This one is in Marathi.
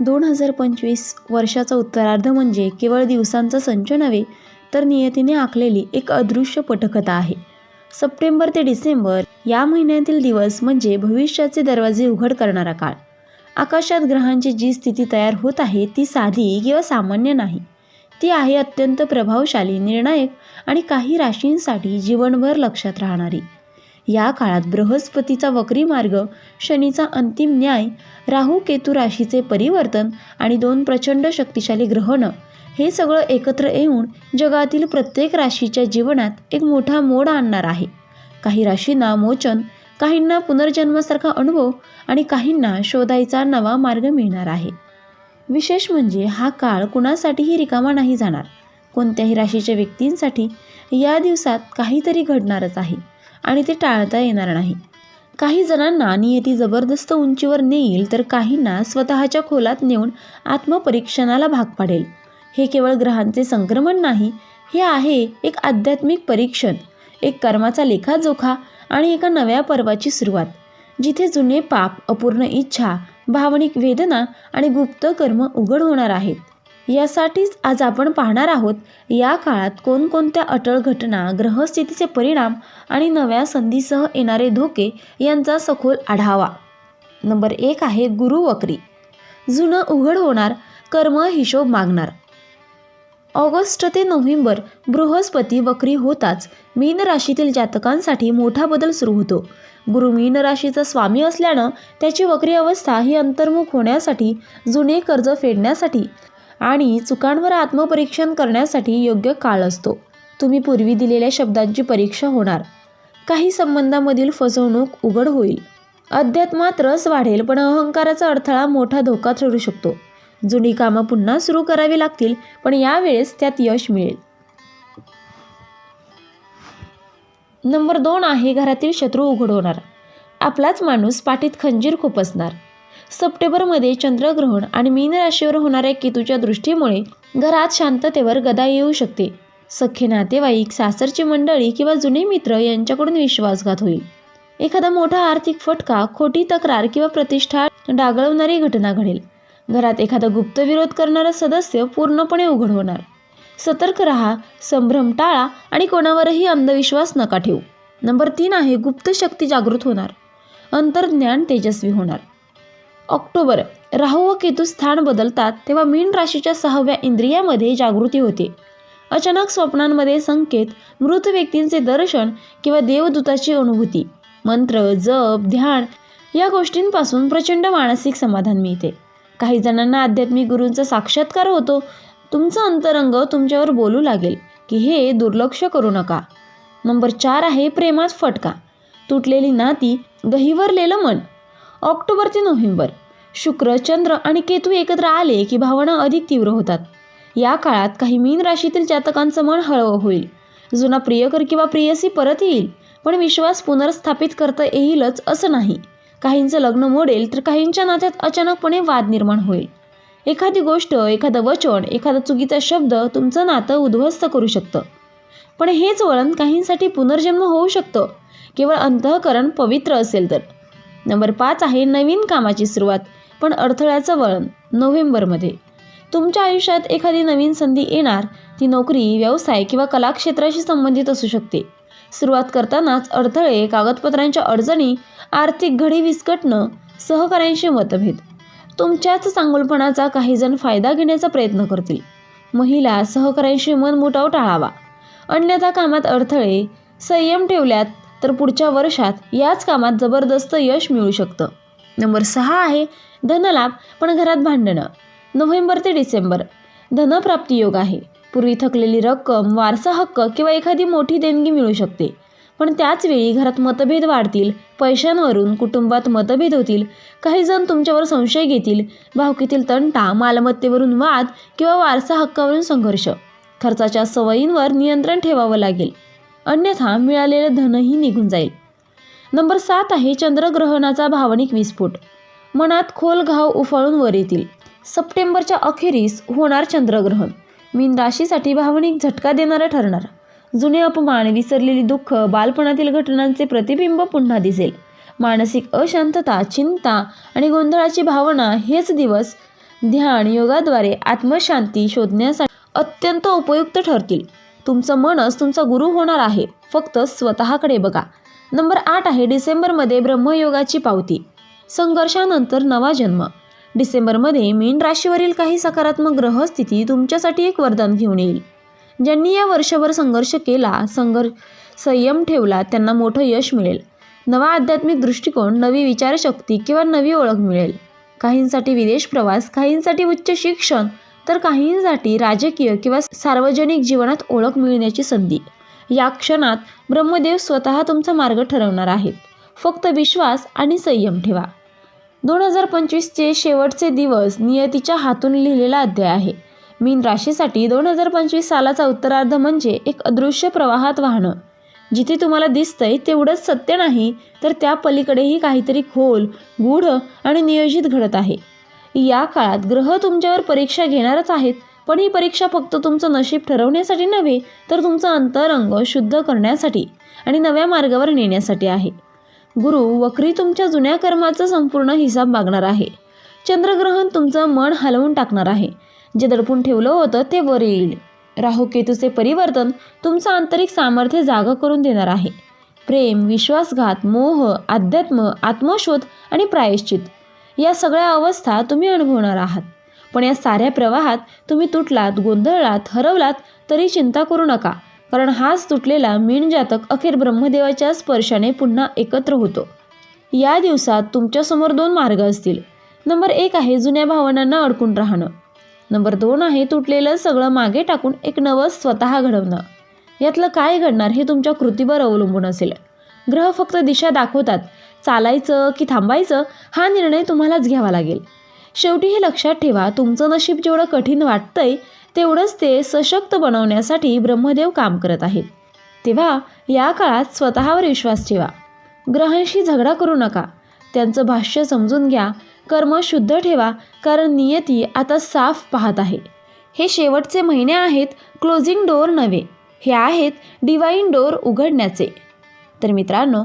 दोन हजार पंचवीस वर्षाचा उत्तरार्ध म्हणजे केवळ दिवसांचा संच नव्हे तर नियतीने आखलेली एक अदृश्य पटकथा आहे. सप्टेंबर ते डिसेंबर या महिन्यातील दिवस म्हणजे भविष्याचे दरवाजे उघड करणारा काळ. आकाशात ग्रहांची जी स्थिती तयार होत आहे ती साधी किंवा सामान्य नाही. ती आहे अत्यंत प्रभावशाली निर्णायक आणि काही राशींसाठी जीवनभर लक्षात राहणारी. या काळात बृहस्पतीचा वक्री मार्ग शनीचा अंतिम न्याय राहू केतू राशीचे परिवर्तन आणि दोन प्रचंड शक्तिशाली ग्रहणं हे सगळं एकत्र येऊन जगातील प्रत्येक राशीच्या जीवनात एक मोठा मोड आणणार आहे. काही राशींना मोचन काहींना पुनर्जन्मासारखा अनुभव आणि काहींना शोधायचा नवा मार्ग मिळणार आहे. विशेष म्हणजे हा काळ कुणासाठीही रिकामा नाही जाणार. कोणत्याही राशीच्या व्यक्तींसाठी या दिवसात काहीतरी घडणारच आहे. आणि ते टाळता येणार नाही. काही जणांना नियती जबरदस्त उंचीवर नेईल तर काहींना स्वतःच्या खोलात नेऊन आत्मपरीक्षणाला भाग पाडेल. हे केवळ ग्रहांचे संक्रमण नाही हे आहे एक आध्यात्मिक परीक्षण एक कर्माचा लेखाजोखा आणि एका नव्या पर्वाची सुरुवात जिथे जुने पाप अपूर्ण इच्छा भावनिक वेदना आणि गुप्त कर्म उघड होणार आहेत. यासाठीच आज आपण पाहणार आहोत या काळात कोणकोणत्या अटळ घटना ग्रहस्थितीचे परिणाम आणि नव्या संधीसह येणारे धोके यांचा सखोल आढावा. नंबर एक आहे गुरु वक्री. जुनं उघड होणार कर्म हिशोब मागणार. ऑगस्ट ते नोव्हेंबर बृहस्पती वक्री होताच मीन राशीतील जातकांसाठी मोठा बदल सुरू होतो. गुरु मीन राशीचा स्वामी असल्यानं त्याची वक्री अवस्था ही अंतर्मुख होण्यासाठी जुने कर्ज फेडण्यासाठी आणि चुकांवर आत्मपरीक्षण करण्यासाठी योग्य काळ असतो. तुम्ही पूर्वी दिलेल्या शब्दांची परीक्षा होणार. काही संबंधामधील फसवणूक उघड होईल. अध्यात्मात रस वाढेल पण अहंकाराचा अडथळा मोठा धोका ठरू शकतो. जुनी कामं पुन्हा सुरू करावी लागतील पण यावेळेस त्यात यश मिळेल. नंबर दोन आहे घरातील शत्रू उघड होणार आपलाच माणूस पाठीत खंजीर खुपसणार सप्टेंबरमध्ये चंद्रग्रहण आणि मीन राशीवर होणाऱ्या केतूच्या दृष्टीमुळे घरात शांततेवर गदा येऊ शकते. सख्खे नातेवाईक सासरची मंडळी किंवा जुने मित्र यांच्याकडून विश्वासघात होईल. एखादा मोठा आर्थिक फटका खोटी तक्रार किंवा प्रतिष्ठा डागळवणारी घटना घडेल. घरात एखादा गुप्त विरोध करणारा सदस्य पूर्णपणे उघड होणार. सतर्क रहा संभ्रम टाळा आणि कोणावरही अंधविश्वास नका ठेवू. नंबर तीन आहे गुप्त शक्ती जागृत होणार. अंतर्ज्ञान तेजस्वी होणार. ऑक्टोबर. राहू व केतू स्थान बदलतात तेव्हा मीन राशीच्या सहाव्या इंद्रियामध्ये जागृती होते. अचानक स्वप्नांमध्ये संकेत मृत व्यक्तींचे दर्शन किंवा देवदूताची अनुभूती मंत्र जप ध्यान या गोष्टींपासून प्रचंड मानसिक समाधान मिळते. काही जणांना आध्यात्मिक गुरूंचा साक्षात्कार होतो. तुमचं अंतरंग तुमच्यावर बोलू लागेल की हे दुर्लक्ष करू नका. नंबर चार आहे प्रेमात फटका. तुटलेली नाती गहिवरलेलं मन. ऑक्टोबर ते नोव्हेंबर. शुक्र चंद्र आणि केतू एकत्र आले की भावना अधिक तीव्र होतात. या काळात काही मीन राशीतील जातकांचं मन हळवं होईल. जुना प्रियकर किंवा प्रियसी परत येईल पण विश्वास पुनर्स्थापित करता येईलच असं नाही. काहींचं लग्न मोडेल तर काहींच्या नात्यात अचानकपणे वाद निर्माण होईल. एखादी गोष्ट एखादं वचन एखादा चुकीचा शब्द तुमचं नातं उद्ध्वस्त करू शकतं. पण हेच वळण काहींसाठी पुनर्जन्म होऊ शकतं. केवळ अंतःकरण पवित्र असेल तर. नंबर पाच आहे नवीन कामाची सुरुवात. पण अडथळ्याचं वळण नोव्हेंबरमध्ये. तुमच्या आयुष्यात एखादी नवीन संधी येणार ती नोकरी व्यवसाय किंवा कलाक्षेत्राशी संबंधित असू शकते. सुरुवात करतानाच अडथळे कागदपत्रांच्या अडचणी आर्थिक घडी विस्कटणं सहकाऱ्यांशी मतभेद. तुमच्याच चांगुलपणाचा काहीजण फायदा घेण्याचा प्रयत्न करतील. महिला सहकाऱ्यांशी मनमुटाव टाळावा. अन्यथा कामात अडथळे संयम ठेवल्यात तर पुढच्या वर्षात याच कामात जबरदस्त यश मिळू शकतं. नंबर सहा आहे धनलाभ पण घरात भांडणं. नोव्हेंबर ते डिसेंबर. धनप्राप्ती योग आहे. पूर्वी थकलेली रक्कम वारसा हक्क किंवा एखादी मोठी देणगी मिळू शकते. पण त्याचवेळी घरात मतभेद वाढतील पैशांवरून कुटुंबात मतभेद होतील काही जण तुमच्यावर संशय घेतील भावकीतील तंटा मालमत्तेवरून वाद किंवा वारसा हक्कावरून संघर्ष. खर्चाच्या सवयींवर नियंत्रण ठेवावं लागेल. अन्यथा मिळालेलं धनही निघून जाईल. नंबर सात आहे चंद्रग्रहणाचा भावनिक विस्फोट. मनात खोल घाव उफाळून वर येतील. सप्टेंबरच्या अखेरीस होणार चंद्रग्रहण. मीन राशीसाठी भावनिक झटका देणारा ठरणार. जुने अपमान विसरलेली दुःख बालपणातील घटनांचे प्रतिबिंब पुन्हा दिसेल. मानसिक अशांतता चिंता आणि गोंधळाची भावना हेच दिवस ध्यान योगाद्वारे आत्मशांती शोधण्यासाठी अत्यंत उपयुक्त ठरतील. तुमचं मनच तुमचा गुरु होणार आहे. फक्त स्वतःकडे बघा. नंबर आठ आहे डिसेंबरमध्ये ब्रह्मयोगाची पावती. संघर्षानंतर नवा जन्म. डिसेंबरमध्ये मीन राशीवरील काही सकारात्मक ग्रहस्थिती तुमच्यासाठी एक वरदान घेऊन येईल. ज्यांनी या वर्षभर संघर्ष केला संघर्ष संयम ठेवला त्यांना मोठं यश मिळेल. नवा आध्यात्मिक दृष्टिकोन नवी विचारशक्ती किंवा नवी ओळख मिळेल. काहींसाठी विदेश प्रवास काहींसाठी उच्च शिक्षण तर काहींसाठी राजकीय किंवा सार्वजनिक जीवनात ओळख मिळण्याची संधी. या क्षणात ब्रह्मदेव स्वतः तुमचा मार्ग ठरवणार आहेत. फक्त विश्वास आणि संयम ठेवा. दोन हजार पंचवीसचे शेवटचे दिवस नियतीच्या हातून लिहिलेला अध्याय आहे. मीन राशीसाठी दोन हजार पंचवीस सालाचा उत्तरार्ध म्हणजे एक अदृश्य प्रवाहात वाहनं जिथे तुम्हाला दिसतंय तेवढंच सत्य नाही तर त्या पलीकडेही काहीतरी खोल गूढ आणि नियोजित घडत आहे. या काळात ग्रह तुमच्यावर परीक्षा घेणारच आहेत पण ही परीक्षा फक्त तुमचं नशीब ठरवण्यासाठी नव्हे तर तुमचं अंतरंग शुद्ध करण्यासाठी आणि नव्या मार्गावर नेण्यासाठी आहे. गुरु वक्री तुमच्या जुन्या कर्माचा संपूर्ण हिसाब मागणार आहे. चंद्रग्रहण तुमचं मन हलवून टाकणार आहे. जे दडपून ठेवलं होतं ते वर येईल. राहू केतूचे परिवर्तन तुमचं आंतरिक सामर्थ्य जागं करून देणार आहे. प्रेम विश्वासघात मोह अध्यात्म आत्मशोध आणि प्रायश्चित या सगळ्या अवस्था तुम्ही अनुभवणार आहात. पण या साऱ्या प्रवाहात तुम्ही तुटलात गोंधळलात हरवलात तरी चिंता करू नका. कारण हाच तुटलेला मीन जातक अखेर ब्रह्मदेवाच्या स्पर्शाने पुन्हा एकत्र होतो. या दिवसात तुमच्यासमोर दोन मार्ग असतील. नंबर एक आहे जुन्या भावनांना अडकून राहणं. नंबर दोन आहे तुटलेलं सगळं मागे टाकून एक नवं स्वतः घडवणं. यातलं काय घडणार हे तुमच्या कृतीवर अवलंबून असेल. ग्रह फक्त दिशा दाखवतात. चालायचं की थांबायचं हा निर्णय तुम्हालाच घ्यावा लागेल. शेवटी हे लक्षात ठेवा तुमचं नशीब जेवढं कठीण वाटतंय तेवढंच ते सशक्त बनवण्यासाठी ब्रह्मदेव काम करत आहेत. तेव्हा या काळात स्वतःवर विश्वास ठेवा. ग्रहांशी झगडा करू नका. त्यांचं भाष्य समजून घ्या. कर्म शुद्ध ठेवा कारण नियती आता साफ पाहत आहे. हे शेवटचे महिने आहेत क्लोजिंग डोअर नव्हे. हे आहेत डिवाईन डोअर उघडण्याचे. तर मित्रांनो